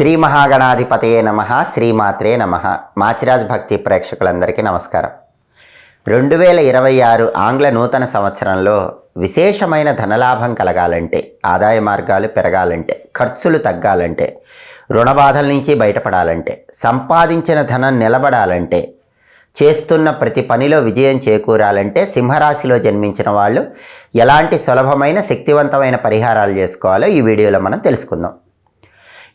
శ్రీ మహాగణాధిపతయే నమ శ్రీమాత్రే నమ. మాచిరాజ్ భక్తి ప్రేక్షకులందరికీ నమస్కారం. రెండు వేల ఇరవై ఆరు ఆంగ్ల నూతన సంవత్సరంలో విశేషమైన ధనలాభం కలగాలంటే ఆదాయ మార్గాలు పెరగాలంటే ఖర్చులు తగ్గాలంటే రుణ బాధల నుంచి బయటపడాలంటే సంపాదించిన ధనం నిలబడాలంటే చేస్తున్న ప్రతి పనిలో విజయం చేకూరాలంటే సింహరాశిలో జన్మించిన వాళ్ళు ఎలాంటి సులభమైన శక్తివంతమైన పరిహారాలు చేసుకోవాలో ఈ వీడియోలో మనం తెలుసుకుందాం.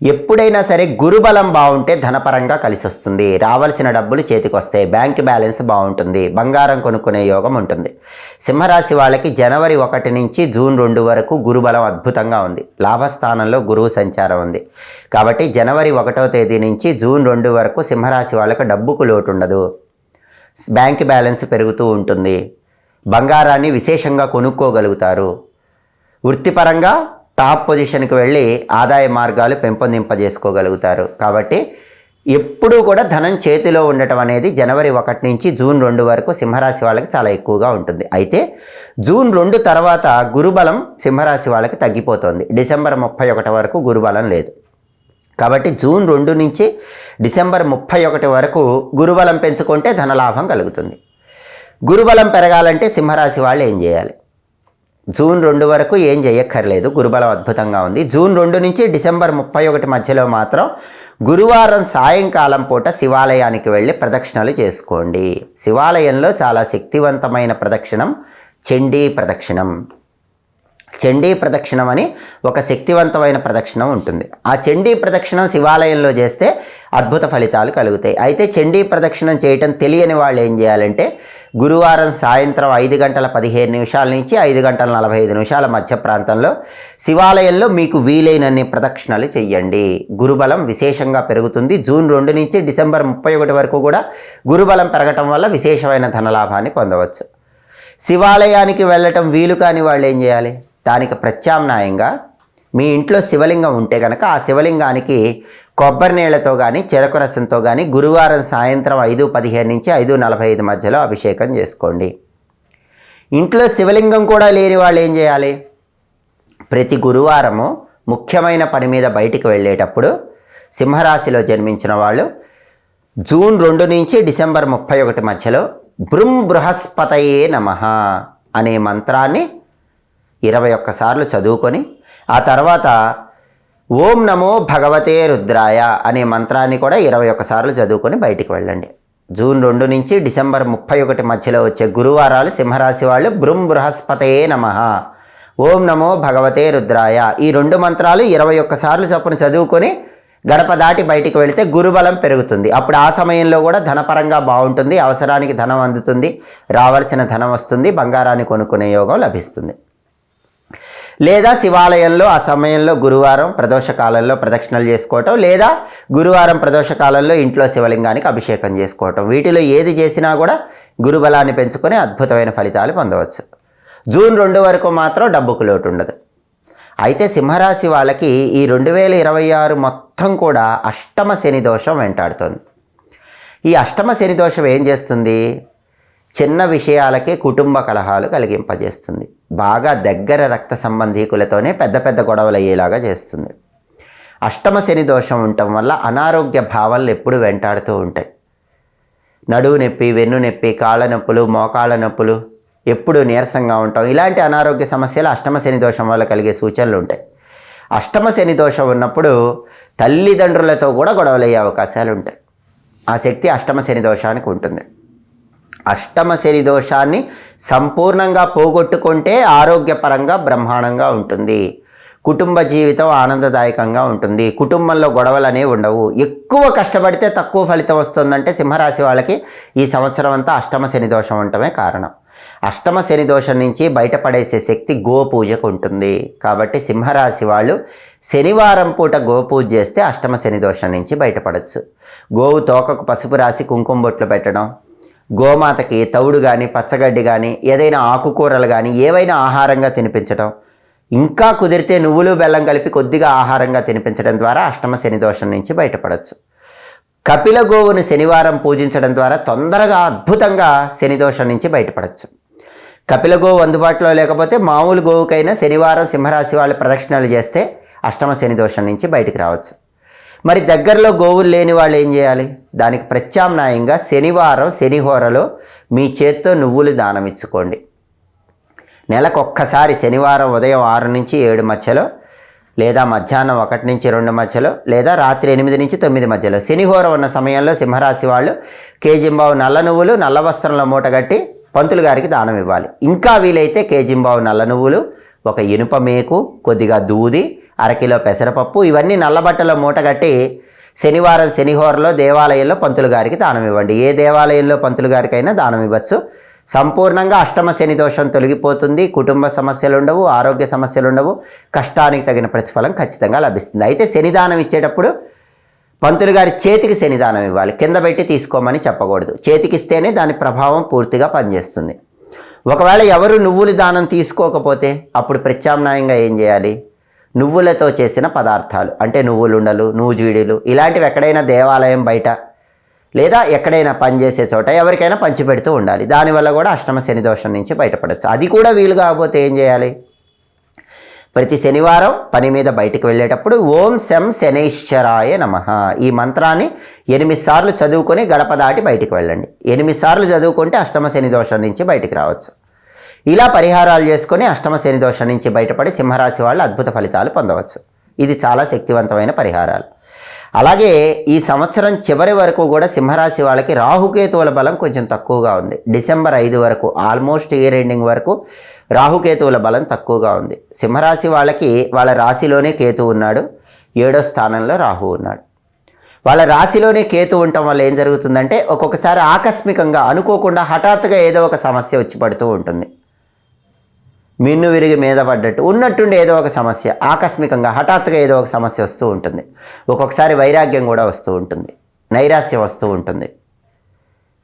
ఎప్పుడైనా సరే గురుబలం బాగుంటే ధనపరంగా కలిసి వస్తుంది రావాల్సిన డబ్బులు చేతికి వస్తాయి బ్యాంక్ బ్యాలెన్స్ బాగుంటుంది. బంగారం కొనుక్కునే యోగం ఉంటుంది. సింహరాశి వాళ్ళకి జనవరి ఒకటి నుంచి జూన్ రెండు వరకు గురుబలం అద్భుతంగా ఉంది. లాభస్థానంలో గురువు సంచారం ఉంది. కాబట్టి జనవరి ఒకటో తేదీ నుంచి జూన్ రెండు వరకు సింహరాశి వాళ్ళకి డబ్బుకు లోటు ఉండదు బ్యాంక్ బ్యాలెన్స్ పెరుగుతూ ఉంటుంది. బంగారాన్ని విశేషంగా కొనుక్కోగలుగుతారు. వృత్తిపరంగా టాప్ పొజిషన్కి వెళ్ళి ఆదాయ మార్గాలు పెంపొందింపజేసుకోగలుగుతారు. కాబట్టి ఎప్పుడూ కూడా ధనం చేతిలో ఉండటం అనేది జనవరి ఒకటి నుంచి జూన్ రెండు వరకు సింహరాశి వాళ్ళకి చాలా ఎక్కువగా ఉంటుంది. అయితే జూన్ రెండు తర్వాత గురుబలం సింహరాశి వాళ్ళకి తగ్గిపోతుంది. డిసెంబర్ ముప్పై ఒకటి వరకు గురుబలం లేదు. కాబట్టి జూన్ రెండు నుంచి డిసెంబర్ ముప్పై ఒకటి వరకు గురుబలం పెంచుకుంటే ధనలాభం కలుగుతుంది. గురుబలం పెరగాలంటే సింహరాశి వాళ్ళు ఏం చేయాలి? జూన్ రెండు వరకు ఏం చేయక్కర్లేదు గురుబలం అద్భుతంగా ఉంది. జూన్ రెండు నుంచి డిసెంబర్ ముప్పై ఒకటి మధ్యలో మాత్రం గురువారం సాయంకాలం పూట శివాలయానికి వెళ్ళి ప్రదక్షిణలు చేసుకోండి. శివాలయంలో చాలా శక్తివంతమైన ప్రదక్షిణం చండీ ప్రదక్షిణం. చండీ ప్రదక్షిణం అని ఒక శక్తివంతమైన ప్రదక్షిణం ఉంటుంది. ఆ చండీ ప్రదక్షిణం శివాలయంలో చేస్తే అద్భుత ఫలితాలు కలుగుతాయి. అయితే చండీ ప్రదక్షిణం చేయటం తెలియని వాళ్ళు ఏం చేయాలంటే గురువారం సాయంత్రం ఐదు గంటల పదిహేను నిమిషాల నుంచి ఐదు గంటల నలభై ఐదు నిమిషాల మధ్య ప్రాంతంలో శివాలయంలో మీకు వీలైనన్ని ప్రదక్షిణలు చేయండి గురుబలం విశేషంగా పెరుగుతుంది. జూన్ రెండు నుంచి డిసెంబర్ ముప్పై ఒకటి వరకు కూడా గురుబలం పెరగటం వల్ల విశేషమైన ధనలాభాన్ని పొందవచ్చు. శివాలయానికి వెళ్ళటం వీలు కాని వాళ్ళు ఏం చేయాలి? దానికి ప్రత్యామ్నాయంగా మీ ఇంట్లో శివలింగం ఉంటే కనుక ఆ శివలింగానికి కొబ్బరి నీళ్ళతో కానీ చెరకు రసంతో కానీ గురువారం సాయంత్రం ఐదు పదిహేను నుంచి ఐదు నలభై ఐదు మధ్యలో అభిషేకం చేసుకోండి. ఇంట్లో శివలింగం కూడా లేని వాళ్ళు ఏం చేయాలి? ప్రతి గురువారము ముఖ్యమైన పని మీద బయటికి వెళ్ళేటప్పుడు సింహరాశిలో జన్మించిన వాళ్ళు జూన్ రెండు నుంచి డిసెంబర్ ముప్పై ఒకటి మధ్యలో బృం బృహస్పతయే నమ అనే మంత్రాన్ని ఇరవై ఒక్కసార్లు చదువుకొని ఆ తర్వాత ఓం నమో భగవతే రుద్రాయ అనే మంత్రాన్ని కూడా ఇరవై ఒక్కసార్లు చదువుకొని బయటికి వెళ్ళండి. జూన్ రెండు నుంచి డిసెంబర్ ముప్పై ఒకటి మధ్యలో వచ్చే గురువారాలు సింహరాశి వాళ్ళు బృం బృహస్పతయే నమ. ఓం నమో భగవతే రుద్రాయ. ఈ రెండు మంత్రాలు ఇరవై ఒక్కసార్లు చొప్పున చదువుకొని గడప దాటి బయటికి వెళితే గురుబలం పెరుగుతుంది. అప్పుడు ఆ సమయంలో కూడా ధనపరంగా బాగుంటుంది అవసరానికి ధనం అందుతుంది రావాల్సిన ధనం వస్తుంది బంగారాన్ని కొనుక్కునే యోగం లభిస్తుంది. లేదా శివాలయంలో ఆ సమయంలో గురువారం ప్రదోష కాలంలో ప్రదక్షిణలు చేసుకోవటం లేదా గురువారం ప్రదోష కాలంలో ఇంట్లో శివలింగానికి అభిషేకం చేసుకోవటం. వీటిలో ఏది చేసినా కూడా గురుబలాన్ని పెంచుకొని అద్భుతమైన ఫలితాలు పొందవచ్చు. జూన్ రెండు వరకు మాత్రం డబ్బుకు లోటు ఉండదు. అయితే సింహరాశి వాళ్ళకి ఈ రెండు వేల ఇరవై ఆరు మొత్తం కూడా అష్టమ శని దోషం వెంటాడుతుంది. ఈ అష్టమ శని దోషం ఏం చేస్తుంది? చిన్న విషయాలకే కుటుంబ కలహాలు కలిగింపజేస్తుంది. బాగా దగ్గర రక్త సంబంధీకులతోనే పెద్ద పెద్ద గొడవలు అయ్యేలాగా చేస్తుంది. అష్టమ శని దోషం ఉండటం వల్ల అనారోగ్య భావనలు ఎప్పుడు వెంటాడుతూ ఉంటాయి. నడువు నొప్పి వెన్ను నొప్పి కాళ్ళ నొప్పులు మోకాళ్ళ నొప్పులు ఎప్పుడు నీరసంగా ఉంటాం. ఇలాంటి అనారోగ్య సమస్యలు అష్టమ శని దోషం వల్ల కలిగే సూచనలు ఉంటాయి. అష్టమ శని దోషం ఉన్నప్పుడు తల్లిదండ్రులతో కూడా గొడవలయ్యే అవకాశాలు ఉంటాయి. ఆ శక్తి అష్టమ శని దోషానికి ఉంటుంది. అష్టమ శని దోషాన్ని సంపూర్ణంగా పోగొట్టుకుంటే ఆరోగ్యపరంగా బ్రహ్మాండంగా ఉంటుంది. కుటుంబ జీవితం ఆనందదాయకంగా ఉంటుంది. కుటుంబంలో గొడవలు అనేవి ఉండవు. ఎక్కువ కష్టపడితే తక్కువ ఫలితం వస్తుందంటే సింహరాశి వాళ్ళకి ఈ సంవత్సరం అంతా అష్టమ శని దోషం ఉండటమే కారణం. అష్టమ శని దోషం నుంచి బయటపడేసే శక్తి గోపూజకు ఉంటుంది. కాబట్టి సింహరాశి వాళ్ళు శనివారం పూట గోపూజ చేస్తే అష్టమ శని దోషం నుంచి బయటపడవచ్చు గోవు తోకకు పసుపు రాసి కుంకుమ బొట్లు పెట్టడం గోమాతకి తవుడు కానీ పచ్చగడ్డి కానీ ఏదైనా ఆకుకూరలు కానీ ఏవైనా ఆహారంగా తినిపించడం ఇంకా కుదిరితే నువ్వులు బెల్లం కలిపి కొద్దిగా ఆహారంగా తినిపించడం ద్వారా అష్టమ శని దోషం నుంచి బయటపడవచ్చు కపిల గోవును శనివారం పూజించడం ద్వారా తొందరగా అద్భుతంగా శని దోషం నుంచి బయటపడవచ్చు కపిల గోవు అందుబాటులో లేకపోతే మామూలు గోవుకైనా శనివారం సింహరాశి వాళ్ళు ప్రదక్షిణలు చేస్తే అష్టమ శని దోషం నుంచి బయటికి రావచ్చు. మరి దగ్గరలో గోవులు లేని వాళ్ళు ఏం చేయాలి? దానికి ప్రత్యామ్నాయంగా శనివారం శనిహోరలో మీ చేత్తో నువ్వులు దానం ఇచ్చుకోండి. నెలకు ఒక్కసారి శనివారం ఉదయం ఆరు నుంచి ఏడు మధ్యలో లేదా మధ్యాహ్నం ఒకటి నుంచి రెండు మధ్యలో లేదా రాత్రి ఎనిమిది నుంచి తొమ్మిది మధ్యలో. శనిహోరం ఉన్న సమయంలో సింహరాశి వాళ్ళు కేజింబావు నల్ల నువ్వులు నల్ల వస్త్రంలో మూటగట్టి పంతులు గారికి దానం ఇవ్వాలి. ఇంకా వీలైతే కేజింబావు నల్ల నువ్వులు ఒక ఇనుప మేకు కొద్దిగా దూది అరకిలో పెసరపప్పు ఇవన్నీ నల్లబట్టలో మూటగట్టి శనివారం శనిహోరలో దేవాలయంలో పంతులు గారికి దానం ఇవ్వండి. ఏ దేవాలయంలో పంతులు గారికైనా దానం ఇవ్వచ్చు. సంపూర్ణంగా అష్టమ శని దోషం తొలగిపోతుంది. కుటుంబ సమస్యలు ఉండవు ఆరోగ్య సమస్యలు ఉండవు. కష్టానికి తగిన ప్రతిఫలం ఖచ్చితంగా లభిస్తుంది. అయితే శనిదానం ఇచ్చేటప్పుడు పంతులు గారి చేతికి శనిదానం ఇవ్వాలి. కింద పెట్టి తీసుకోమని చెప్పకూడదు. చేతికిస్తేనే దాని ప్రభావం పూర్తిగా పనిచేస్తుంది. ఒకవేళ ఎవరు నువ్వులు దానం తీసుకోకపోతే అప్పుడు ప్రత్యామ్నాయంగా ఏం చేయాలి? నువ్వులతో చేసిన పదార్థాలు. అంటే నువ్వులుండలు నూజీడీలు ఇలాంటివి ఎక్కడైనా దేవాలయం బయట లేదా ఎక్కడైనా పనిచేసే చోట ఎవరికైనా పంచిపెడుతూ ఉండాలి. దానివల్ల కూడా అష్టమ శని దోషం నుంచి బయటపడచ్చు. అది కూడా వీలు కాకపోతే ఏం చేయాలి? ప్రతి శనివారం పని మీద బయటికి వెళ్ళేటప్పుడు ఓం శం శనైశ్వరాయ నమ. ఈ మంత్రాన్ని ఎనిమిది సార్లు చదువుకొని గడప దాటి బయటికి వెళ్ళండి. ఎనిమిది సార్లు చదువుకుంటే అష్టమ శని దోషం నుంచి బయటికి రావచ్చు. ఇలా పరిహారాలు చేసుకొని అష్టమ శని దోషం నుంచి బయటపడి సింహరాశి వాళ్ళు అద్భుత ఫలితాలు పొందవచ్చు. ఇది చాలా శక్తివంతమైన పరిహారాలు. అలాగే ఈ సంవత్సరం చివరి వరకు కూడా సింహరాశి వాళ్ళకి రాహుకేతువుల బలం కొంచెం తక్కువగా ఉంది. డిసెంబర్ ఐదు వరకు ఆల్మోస్ట్ ఇయర్ ఎండింగ్ వరకు రాహుకేతువుల బలం తక్కువగా ఉంది. సింహరాశి వాళ్ళకి వాళ్ళ రాశిలోనే కేతు ఉన్నాడు. ఏడో స్థానంలో రాహు ఉన్నాడు. వాళ్ళ రాశిలోనే కేతు ఉండటం వల్ల ఏం జరుగుతుందంటే ఒక్కొక్కసారి ఆకస్మికంగా అనుకోకుండా హఠాత్తుగా ఏదో ఒక సమస్య వచ్చి పడుతూ ఉంటుంది. మిన్ను విరిగి మీద పడ్డట్టు ఉన్నట్టుండి ఏదో ఒక సమస్య ఆకస్మికంగా హఠాత్తుగా ఏదో ఒక సమస్య వస్తూ ఉంటుంది. ఒక్కొక్కసారి వైరాగ్యం కూడా వస్తూ ఉంటుంది. నైరాస్యం వస్తూ ఉంటుంది.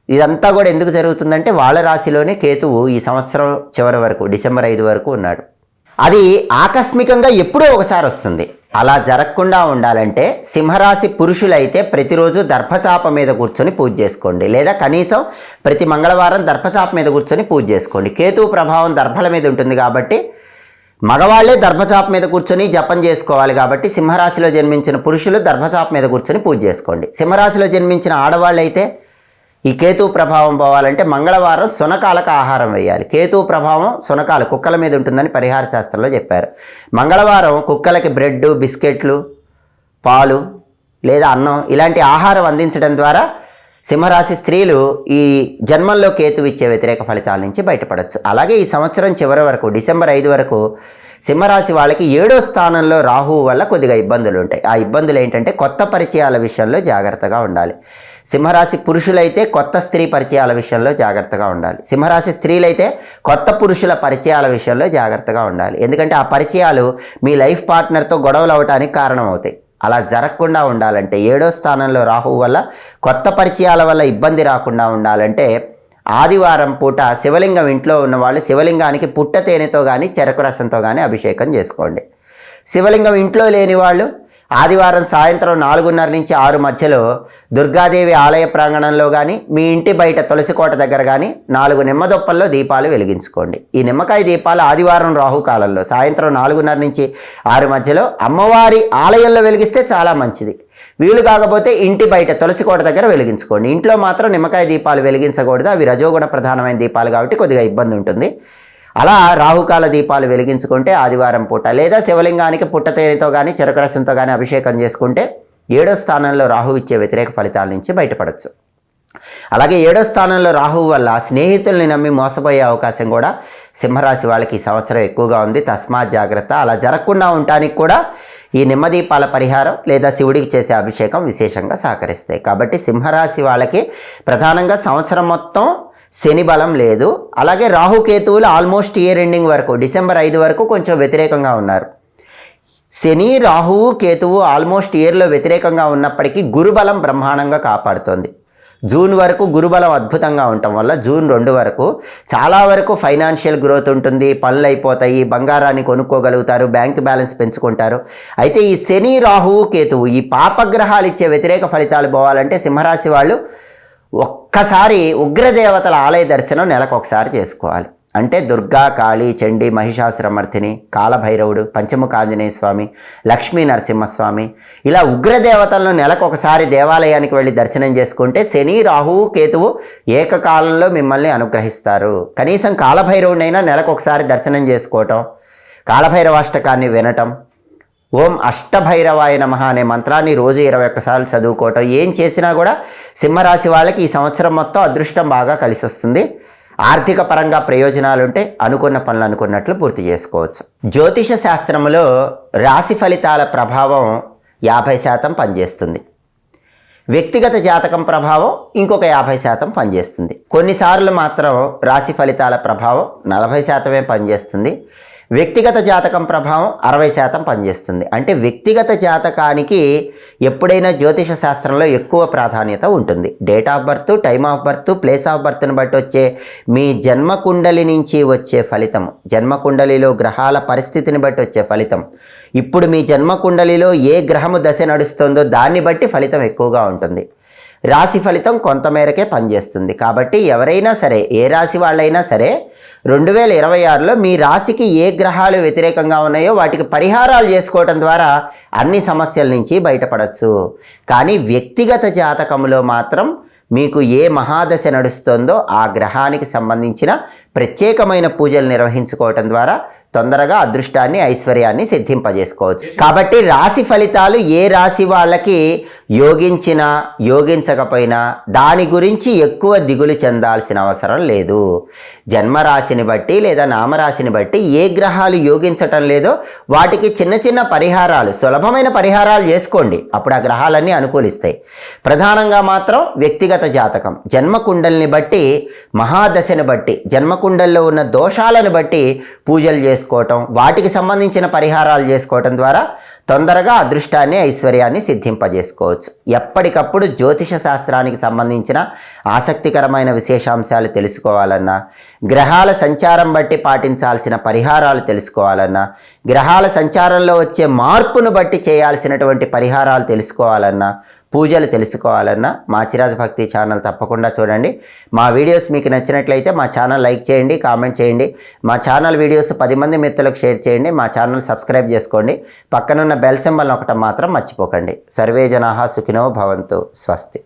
ఇదంతా కూడా ఎందుకు జరుగుతుందంటే వాళ్ళ రాశిలోనే కేతువు ఈ సంవత్సరం చివరి వరకు డిసెంబర్ ఐదు వరకు ఉన్నాడు. అది ఆకస్మికంగా ఎప్పుడో ఒకసారి వస్తుంది. అలా జరగకుండా ఉండాలంటే సింహరాశి పురుషులైతే ప్రతిరోజు దర్భచాప మీద కూర్చొని పూజ చేసుకోండి. లేదా కనీసం ప్రతి మంగళవారం దర్భచాప మీద కూర్చొని పూజ చేసుకోండి. కేతు ప్రభావం దర్భల మీద ఉంటుంది కాబట్టి మగవాళ్ళే దర్భచాప మీద కూర్చొని జపం చేసుకోవాలి కాబట్టి సింహరాశిలో జన్మించిన పురుషులు దర్భచాప మీద కూర్చొని పూజ చేసుకోండి. సింహరాశిలో జన్మించిన ఆడవాళ్ళు అయితే ఈ కేతు ప్రభావం పోవాలంటే మంగళవారం సునకాలకు ఆహారం వేయాలి. కేతు ప్రభావం సునకాలు కుక్కల మీద ఉంటుందని పరిహార శాస్త్రంలో చెప్పారు. మంగళవారం కుక్కలకి బ్రెడ్ బిస్కెట్లు పాలు లేదా అన్నం ఇలాంటి ఆహారం అందించడం ద్వారా సింహరాశి స్త్రీలు ఈ జన్మంలో కేతు ఇచ్చే వ్యతిరేక ఫలితాల నుంచి బయటపడవచ్చు అలాగే ఈ సంవత్సరం చివరి వరకు డిసెంబర్ ఐదు వరకు సింహరాశి వాళ్ళకి ఏడో స్థానంలో రాహువు వల్ల కొద్దిగా ఇబ్బందులు ఉంటాయి. ఆ ఇబ్బందులు ఏంటంటే కొత్త పరిచయాల విషయంలో జాగ్రత్తగా ఉండాలి. సింహరాశి పురుషులైతే కొత్త స్త్రీ పరిచయాల విషయంలో జాగ్రత్తగా ఉండాలి. సింహరాశి స్త్రీలైతే కొత్త పురుషుల పరిచయాల విషయంలో జాగ్రత్తగా ఉండాలి. ఎందుకంటే ఆ పరిచయాలు మీ లైఫ్ పార్ట్నర్తో గొడవలు అవడానికి కారణమవుతాయి. అలా జరగకుండా ఉండాలంటే ఏడో స్థానంలో రాహువు వల్ల కొత్త పరిచయాల వల్ల ఇబ్బంది రాకుండా ఉండాలంటే ఆదివారం పూట శివలింగం ఇంట్లో ఉన్నవాళ్ళు శివలింగానికి పుట్ట తేనెతో కానీ చెరకు రసంతో కానీ అభిషేకం చేసుకోండి. శివలింగం ఇంట్లో లేని వాళ్ళు ఆదివారం సాయంత్రం నాలుగున్నర నుంచి ఆరు మధ్యలో దుర్గాదేవి ఆలయ ప్రాంగణంలో కానీ మీ ఇంటి బయట తులసికోట దగ్గర కానీ నాలుగు నిమ్మదొప్పల్లో దీపాలు వెలిగించుకోండి. ఈ నిమ్మకాయ దీపాలు ఆదివారం రాహుకాలంలో సాయంత్రం నాలుగున్నర నుంచి ఆరు మధ్యలో అమ్మవారి ఆలయంలో వెలిగిస్తే చాలా మంచిది. వీలు కాకపోతే ఇంటి బయట తులసికోట దగ్గర వెలిగించుకోండి. ఇంట్లో మాత్రం నిమ్మకాయ దీపాలు వెలిగించకూడదు. అవి రజోగుణ ప్రధానమైన దీపాలు కాబట్టి కొద్దిగా ఇబ్బంది ఉంటుంది. అలా రాహుకాల దీపాలు వెలిగించుకుంటే ఆదివారం పూట లేదా శివలింగానికి పుట్టతేనెతో కానీ చెరకరసంతో కానీ అభిషేకం చేసుకుంటే ఏడో స్థానంలో రాహు ఇచ్చే వ్యతిరేక ఫలితాల నుంచి బయటపడవచ్చు అలాగే ఏడో స్థానంలో రాహువు వల్ల స్నేహితుల్ని నమ్మి మోసపోయే అవకాశం కూడా సింహరాశి వాళ్ళకి ఈ సంవత్సరం ఎక్కువగా ఉంది. తస్మాత్ జాగ్రత్త. అలా జరగకుండా ఉండటానికి కూడా ఈ నిమ్మదీపాల పరిహారం లేదా శివుడికి చేసే అభిషేకం విశేషంగా సహకరిస్తాయి. కాబట్టి సింహరాశి వాళ్ళకి ప్రధానంగా సంవత్సరం మొత్తం శని బలం లేదు. అలాగే రాహుకేతువులు ఆల్మోస్ట్ ఇయర్ ఎండింగ్ వరకు డిసెంబర్ ఐదు వరకు కొంచెం వ్యతిరేకంగా ఉన్నారు. శని రాహువు కేతువు ఆల్మోస్ట్ ఇయర్లో వ్యతిరేకంగా ఉన్నప్పటికీ గురుబలం బ్రహ్మాండంగా కాపాడుతోంది. జూన్ వరకు గురుబలం అద్భుతంగా ఉండటం వల్ల జూన్ రెండు వరకు చాలా వరకు ఫైనాన్షియల్ గ్రోత్ ఉంటుంది. పనులు అయిపోతాయి బంగారాన్ని కొనుక్కోగలుగుతారు బ్యాంక్ బ్యాలెన్స్ పెంచుకుంటారు. అయితే ఈ శని రాహువు కేతువు ఈ పాపగ్రహాలు ఇచ్చే వ్యతిరేక ఫలితాలు పోవాలంటే సింహరాశి వాళ్ళు ఒక్కసారి ఉగ్రదేవతల ఆలయ దర్శనం నెలకు ఒకసారి చేసుకోవాలి. అంటే దుర్గా కాళీ చండి మహిషాసురమర్థిని కాలభైరవుడు పంచముఖ ఆంజనేయ స్వామి లక్ష్మీ నరసింహస్వామి ఇలా ఉగ్రదేవతలను నెలకు ఒకసారి దేవాలయానికి వెళ్ళి దర్శనం చేసుకుంటే శని రాహువు కేతువు ఏకకాలంలో మిమ్మల్ని అనుగ్రహిస్తారు. కనీసం కాలభైరవుడినైనా నెలకు ఒకసారి దర్శనం చేసుకోవటం కాలభైరవాష్టకాన్ని వినటం ఓం అష్టభైరవాయ నమ అనే మంత్రాన్ని రోజు ఇరవై ఒక్కసార్లు చదువుకోవటం. ఏం చేసినా కూడా సింహరాశి వాళ్ళకి ఈ సంవత్సరం మొత్తం అదృష్టం బాగా కలిసి వస్తుంది. ఆర్థిక పరంగా ప్రయోజనాలు ఉంటే అనుకున్న పనులు అనుకున్నట్లు పూర్తి చేసుకోవచ్చు. జ్యోతిష శాస్త్రములో రాశి ఫలితాల ప్రభావం యాభై శాతం పనిచేస్తుంది. వ్యక్తిగత జాతకం ప్రభావం ఇంకొక యాభై శాతం పనిచేస్తుంది. కొన్నిసార్లు మాత్రం రాశి ఫలితాల ప్రభావం నలభై శాతమే పనిచేస్తుంది. వ్యక్తిగత జాతకం ప్రభావం అరవై శాతం పనిచేస్తుంది. అంటే వ్యక్తిగత జాతకానికి ఎప్పుడైనా జ్యోతిష శాస్త్రంలో ఎక్కువ ప్రాధాన్యత ఉంటుంది. Date of birth time of birth place of బర్త్ని బట్టి వచ్చే మీ జన్మ కుండలి నుంచి వచ్చే ఫలితం జన్మ కుండలిలో గ్రహాల పరిస్థితిని బట్టి వచ్చే ఫలితం. ఇప్పుడు మీ జన్మ కుండలిలో ఏ గ్రహము దశ నడుస్తుందో దాన్ని బట్టి ఫలితం ఎక్కువగా ఉంటుంది. రాశి ఫలితం కొంతమేరకే పనిచేస్తుంది. కాబట్టి ఎవరైనా సరే ఏ రాశి వాళ్ళైనా సరే రెండు వేల ఇరవై ఆరులో మీ రాశికి ఏ గ్రహాలు వ్యతిరేకంగా ఉన్నాయో వాటికి పరిహారాలు చేసుకోవటం ద్వారా అన్ని సమస్యల నుంచి బయటపడవచ్చు కానీ వ్యక్తిగత జాతకంలో మాత్రం మీకు ఏ మహాదశ నడుస్తుందో ఆ గ్రహానికి సంబంధించిన ప్రత్యేకమైన పూజలు నిర్వహించుకోవటం ద్వారా తొందరగా అదృష్టాన్ని ఐశ్వర్యాన్ని సిద్ధింపజేసుకోవచ్చు. కాబట్టి రాశి ఫలితాలు ఏ రాశి వాళ్ళకి యోగించినా యోగించకపోయినా దాని గురించి ఎక్కువ దిగులు చెందాల్సిన అవసరం లేదు. జన్మరాశిని బట్టి లేదా నామరాశిని బట్టి ఏ గ్రహాలు యోగించటం లేదో వాటికి చిన్న చిన్న పరిహారాలు సులభమైన పరిహారాలు చేసుకోండి. అప్పుడు ఆ గ్రహాలన్నీ అనుకూలిస్తాయి. ప్రధానంగా మాత్రం వ్యక్తిగత జాతకం. జన్మకుండల్ని బట్టి మహాదశని బట్టి జన్మకుండల్లో ఉన్న దోషాలను బట్టి పూజలు చేసుకోవటం వాటికి సంబంధించిన పరిహారాలు చేసుకోవటం ద్వారా తొందరగా అదృష్టాన్ని ఐశ్వర్యాన్ని సిద్ధింపజేసుకోవచ్చు. ఎప్పటికప్పుడు జ్యోతిష శాస్త్రానికి సంబంధించిన ఆసక్తికరమైన విశేషాంశాలు తెలుసుకోవాలన్నా గ్రహాల సంచారం బట్టి పాటించాల్సిన పరిహారాలు తెలుసుకోవాలన్నా గ్రహాల సంచారంలో వచ్చే మార్పును బట్టి చేయాల్సినటువంటి పరిహారాలు తెలుసుకోవాలన్నా పూజలు తెలుసుకోవాలన్నా మా చిరాజ భక్తి ఛానల్ తప్పకుండా చూడండి. మా వీడియోస్ మీకు నచ్చినట్లయితే మా ఛానల్ లైక్ చేయండి కామెంట్ చేయండి. మా ఛానల్ వీడియోస్ పది మంది మిత్రులకు షేర్ చేయండి మా ఛానల్ సబ్స్క్రైబ్ చేసుకోండి. పక్కనున్న బెల్ సింబల్ ఒకటి మాత్రం మర్చిపోకండి. సర్వే జనాహా సుఖినో భవంతు స్వస్తి.